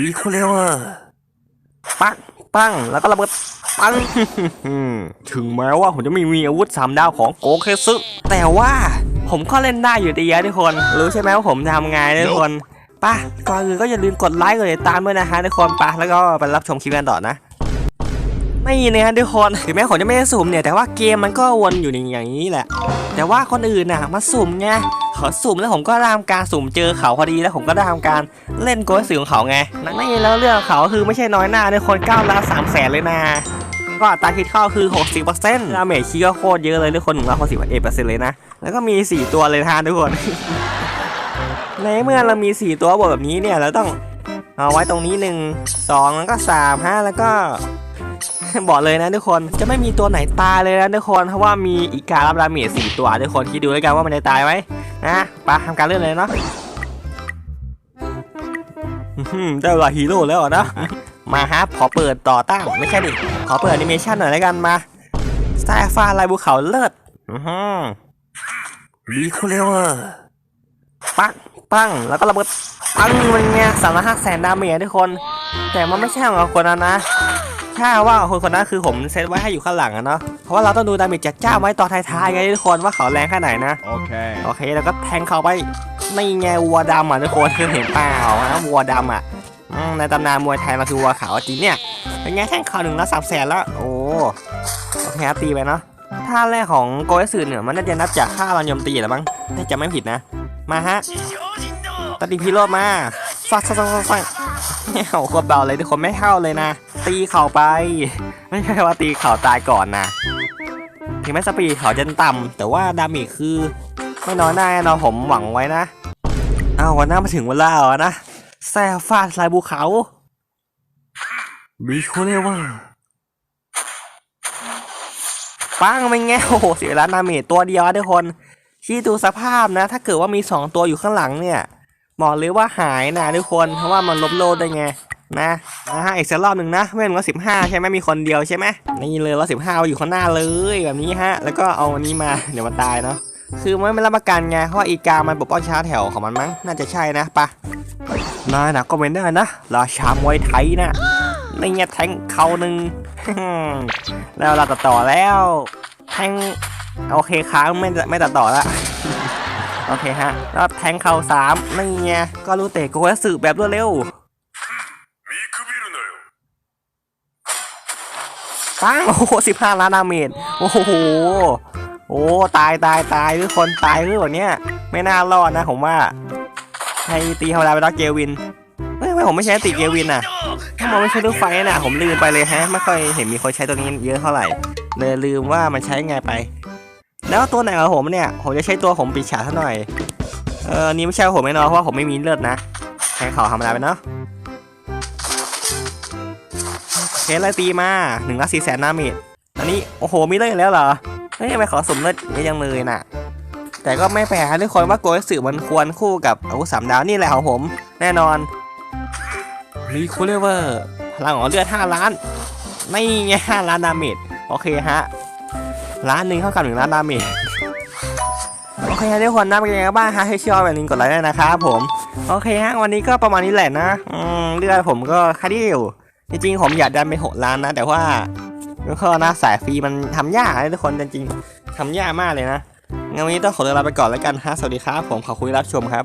รีคูเลเวอร์ปังปังแล้วก็ระเบิดปังถึงแม้ว่าผมจะไม่มีอาวุธสามดาวของโกเคซึแต่ว่าผมก็เล่นได้อยู่ดีนะทุกคน รู้ใช่ไหมว่าผมทำไงนะทุกคนไป่ะก่อนอื่นก็อย่าลืมกดไลค์กดติดตามด้วยนะฮะทุกคนไป่ะแล้วก็ไปรับชมคลิปกันต่อนะ ไม่นะฮะทุกคนถึงแม้ผมจะไม่ได้สุ่มเนี่ยแต่ว่าเกมมันก็วนอยู่อย่างนี้แหละ แต่ว่าคนอื่นน่ะมาสุ่มไงเขาสุ่มแล้วผมก็ได้ทำการสุ่มเจอเขาพอดีแล้วผมก็ได้ทำการเล่นโกยสื่อของเขาไงนั่นนี่แล้วเรื่องของเขาคือไม่ใช่น้อยหน้าในคน9ล้าน3แสนเลยนะก็อัตราคิดเข้าคือ 60%ดาเมจคีก็โคตรเยอะเลยทุกคน1 6 1เอเปอร์เซ็นต์เลยนะ แล้วก็มี 4 ตัวเลยทานทุกคน ในเมื่อเรามี 4 ตัวบวกแบบนี้เนี่ยเราต้องเอาไว้ตรงนี้ 1 2 แล้วก็3ฮะแล้วก็ บอกเลยนะทุกคนจะไม่มีตัวไหนตายเลยนะทุกคนเพราะว่ามีอีการับดาเมจสี่ตัวทุกคนคิดดูด้วยกันว่ามันจะตายไหมนะไปทำการเล่นเลยเนาะได้เวลาฮีโร่แล้วเหรอนะมาฮะขอเปิดต่อตั้งไม่ใช่ดิขอเปิดแอนิเมชันหน่อยแล้วกันมาสายฟ้าลายภูเขาเลิศวีคูเลเวอร์ปังปังแล้วก็ระเบิดปังมันไงสามร้อยห้าแสนดาเมจทุกคน แต่มันไม่ใช่ของคนนั้นนะ ถ้าว่าคนคนนั้นคือผมเซตไว้ให้อยู่ข้างหลังอะเนาะเพราะว่าเราต้องดูดาเมจจัดจ้าไว้ตอนท้ายๆไงทุกคนว่าเขาแรงแค่ไหนนะ Okay. โอเคแล้วก็แทงเขาไปไม่ไงวัวดำอะทุกคนเคยเห็นเปล่านะวัวดำอะอืมในตำนานมวยไทยมันคือวัวขาวจริงเนี่ยเป็นไงแทงเขาหนึ่งแล้วสามแสนแล้วโอ้โอเคครับตีไปเนาะท่าแรกของโกยสึเนี่ยมันน่าจะนับจากท่ารันยมตีแหรือมั้งถ้าจะไม่ผิดนะ มาฮะตัดดีพีโรดมาฟัดฟัดฟัดฟัดฟัดเนี่ยโอ้โคตรเบาเลยทุกคนไม่เข้าเลยนะ ตีเข่าไป ไม่ใช่ว่าตีเข่าตายก่อนนะถึงแม้สปีดเขาจะต่ำแต่ว่าดาเมจคือ ไม่น้อยหน้าแน่นอนผมหวังไว้นะเอาวันหน้ามาถึงเวลาแล้วนะแซ่ฟาดลายภูเขาบีโคเลเวอร์ปังเป็นไงโอ้โหเสียล้านดาเมจตัวเดียวทุกคนที่ดูสภาพนะ ถ้าเกิดว่ามี 2 ตัวอยู่ข้างหลังเนี่ยบอกเลยว่าหายนะทุกคนเพราะว่ามันลบโลดได้ไง นะนะฮะอีกสักรอบหนึ่งนะเว้นร้อยสิบห้าใช่ไหมมีคนเดียวใช่ไหมนี่เลยร้อยสิบห้าอยู่ข้างหน้าเลยแบบนี้ฮะ แล้วก็เอาอันนี้มาเดี๋ยวมันตายเนาะคือมันไม่รับประกันไงเพราะว่าอีกามันปกป้องชาแถวของมันมั้งน่าจะใช่นะปะนายนะก็เป็นได้นะราชามวยไทยนะในเงี้ยแทงเขาหนึ่งแล้วเราตัดต่อแล้วแทงโอเคค้างไม่ไม่ตัดต่อละโอเคฮะแล้วแทงเข่าสามนี่ไงก็รู้เตะโกยสืบแบบรวดเร็ว ปังโอ้โหสิบห้าล้านดาเมจโอ้โหโอ้ตายตายตายทุกคนตายหรือเปล่าเนี่ยไม่น่ารอดนะผมว่าให้ตีธรรมดาไปแล้วเกวินเฮ้ยทำไมผมไม่ใช้ตีเกวินอะถ้ามันไม่ใช่ลูกไฟน่ะ ผมลืมไปเลยฮะ ไม่ค่อยเห็นมีคนใช้ตัวนี้เยอะเท่าไหร่เลยลืมว่ามันใช้ไงไป แล้วตัวไหนของผมเนี่ย ผมจะใช้ตัวผมปีฉาซะหน่อยเออนี่ไม่ใช่ผมแน่นอนเพราะว่าผมไม่มีเลือดนะแทงเขาธรรมดาไปเนาะ เคสไล่ตีมาหนึ่งละสี่แสนนาเมตรอันนี้โอ้โหมีเลือดแล้วเหรอเฮ้ยทำไมขอสมเลือดเยอะจังเลยน่ะ แต่ก็ไม่แปลกทุกคนว่าโกยสื่อมันควรคู่กับอาวุธสามดาวนี่แหละของผม แน่นอนรีคูลเลเวอร์พลังของเลือด5ล้านไม่ไง5ล้านดาเมจโอเคฮะล้านหนึ่งเท่ากับหนึ่งล้านดาเมจโอเคฮะทุกคนนะเป็นยังไงบ้างฮะให้ชอบแบบนี้กดไลค์ด้วยนะครับผม โอเคฮะวันนี้ก็ประมาณนี้แหละนะอืมเลือดผมก็คาดิว จริงๆผมอยากดันไปหกล้านนะ แต่ว่าก็นะสายฟรีมันทำยากนะทุกคนจริงๆทำยากมากเลยนะงั้นวันนี้ต้องขอตัวลาไปก่อนแล้วกันฮะสวัสดีครับ ผมขอคุยรับชมครับ